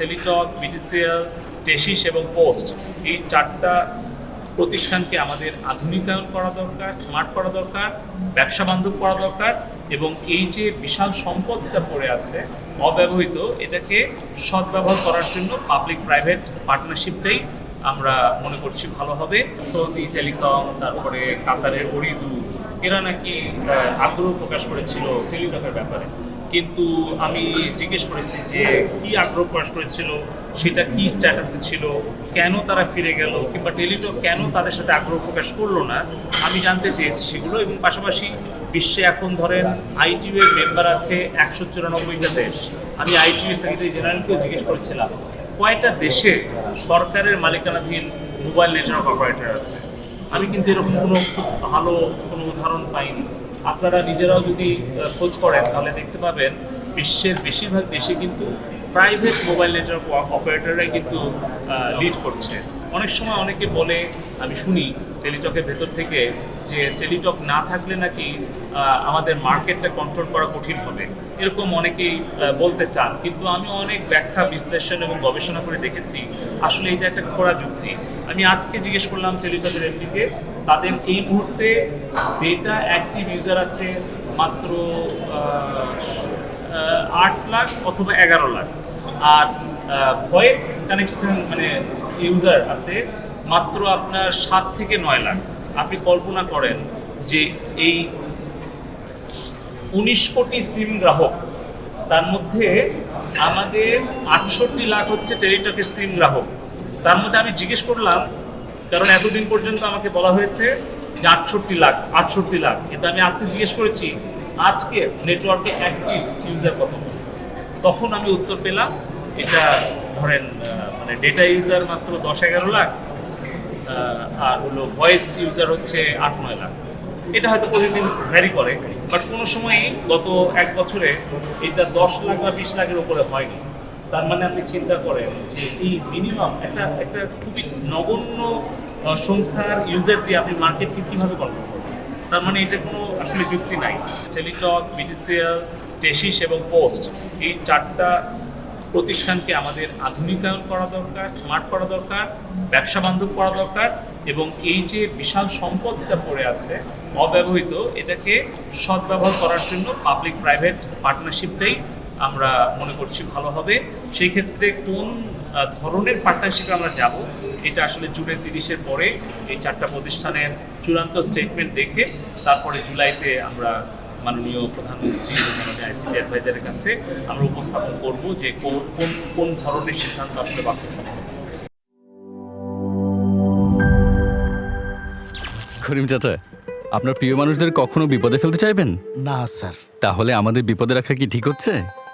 Teletalk BTCL টেসিস এবং post এই চারটা প্রতিষ্ঠানকে আমাদের আধুনিকায়ন করা দরকার স্মার্ট করা দরকার, ব্যবসা বান্ধব করা দরকার এবং এই যে বিশাল সম্পদটা পড়ে আছে, অব্যবহৃত, এটাকে সদ্ব্যবহার করার জন্য পাবলিক প্রাইভেট পার্টনারশিপটাই আমরা মনে করছি ভালো হবে। সৌদি টেলিকম তারপরে কাতারের অরিদু, এরা নাকি আগ্রহ প্রকাশ করেছিল টেলিটকের ব্যাপারে। কিন্তু আমি জিজ্ঞেস করেছি যে কি আগ্রহ প্রকাশ করেছিল, সেটা কি স্ট্যাটাসে ছিল, কেন তারা ফিরে গেল, কিংবা টেলিটক কেন তাদের সাথে আগ্রহ প্রকাশ করল না, আমি জানতে চেয়েছি সেগুলো। এবং পাশাপাশি বিশ্বে এখন ধরেন আইটিউ এর মেম্বার আছে একশো চুরানব্বইটা দেশ। আমি আইটিউ সেক্রেটারি জেনারেলকেও জিজ্ঞেস করেছিলাম, কয়টা দেশে সরকারের মালিকানাধীন মোবাইল নেটওয়ার্ক অপারেটর আছে? আমি কিন্তু এরকম কোনো খুব ভালো কোনো উদাহরণ পাইনি। আপনারা নিজেরাও যদি খোঁজ করেন, তাহলে দেখতে পাবেন বিশ্বের বেশিরভাগ দেশে কিন্তু প্রাইভেট মোবাইল নেটওয়ার্ক অপারেটররাই কিন্তু লিড করছে। অনেক সময় অনেকে বলে, আমি শুনি টেলিটকের ভেতর থেকে যে টেলিটক না থাকলে নাকি আমাদের মার্কেটটা কন্ট্রোল করা কঠিন হবে। এরকম অনেকেই বলতে চান। কিন্তু আমি অনেক ব্যাখ্যা, বিশ্লেষণ এবং গবেষণা করে দেখেছি। আসলে এটা একটা খোড়া যুক্তি। আমি আজকে জিজ্ঞেস করলাম টেলিটকের এমডিকে তাদের এই মুহূর্তে ডেটা অ্যাক্টিভ ইউজার আছে মাত্র আট লাখ অথবা এগারো লাখ। আর ভয়েস কানেকশন মানে ইউজার আছে মাত্র আপনার সাত থেকে নয় লাখ। আপনি কল্পনা করেন যে এই উনিশ কোটি সিম গ্রাহক, তার মধ্যে আমাদের আটষট্টি লাখ হচ্ছে টেলিটকের সিম গ্রাহক। তার মধ্যে আমি জিজ্ঞেস করলাম কারণ এতদিন পর্যন্ত আমাকে বলা হয়েছে যে আটষট্টি লাখ আটষট্টি লাখ। কিন্তু আমি আজকে জিজ্ঞেস করেছি, আজকে নেটওয়ার্কে অ্যাক্টিভ ইউজার কত? তখন আমি উত্তর পেলাম, এটা ধরেন মানে ডেটা ইউজার মাত্র দশ এগারো লাখ আর হলো ভয়েস ইউজার হচ্ছে আট, নয় লাখ। এটা হয়তো প্রতিদিন ভ্যারি করে বাট কোনো সময়ই গত এক বছরে এটা দশ লাখ বা বিশ লাখের উপরে হয়নি। তার মানে আপনি চিন্তা করেন যে এই মিনিমাম একটা একটা খুবই নগণ্য সংখ্যার ইউজার দিয়ে আপনি মার্কেটকে কীভাবে কন্ট্রোল করবেন? তার মানে এটা কোনো আসলে যুক্তি নাই। টেলিটক বিটিসিএল টেসিস এবং পোস্ট এই চারটা প্রতিষ্ঠানকে আমাদের আধুনিকায়ন করা দরকার স্মার্ট করা দরকার, ব্যবসা বান্ধব করা দরকার এবং এই যে বিশাল সম্পদটা পড়ে আছে, অব্যবহৃত এটাকে সদ্ব্যবহার করার জন্য পাবলিক প্রাইভেট পার্টনারশিপটাই আমরা মনে করছি ভালো হবে। সেই ক্ষেত্রে কোন ধরনের পার্টনারশিপে আমরা যাব এটা আসলে জুনের তিরিশের পরে এই চারটা প্রতিষ্ঠানের চূড়ান্ত স্টেটমেন্ট দেখে তারপরে জুলাইতে আমরা মাননীয় প্রধানমন্ত্রী এবং মাননীয় আইসিটি অ্যাডভাইজারের কাছে আমরা উপস্থাপন করব যে কোন কোন কোন ধরনের সিদ্ধান্ত আসলে বাস্তবসম্মত। করিম চাচা আপনার প্রিয় মানুষদের কখনো বিপদে ফেলতে চাইবেন? না স্যার। তাহলে আমাদের বিপদে রাখা কি ঠিক হচ্ছে?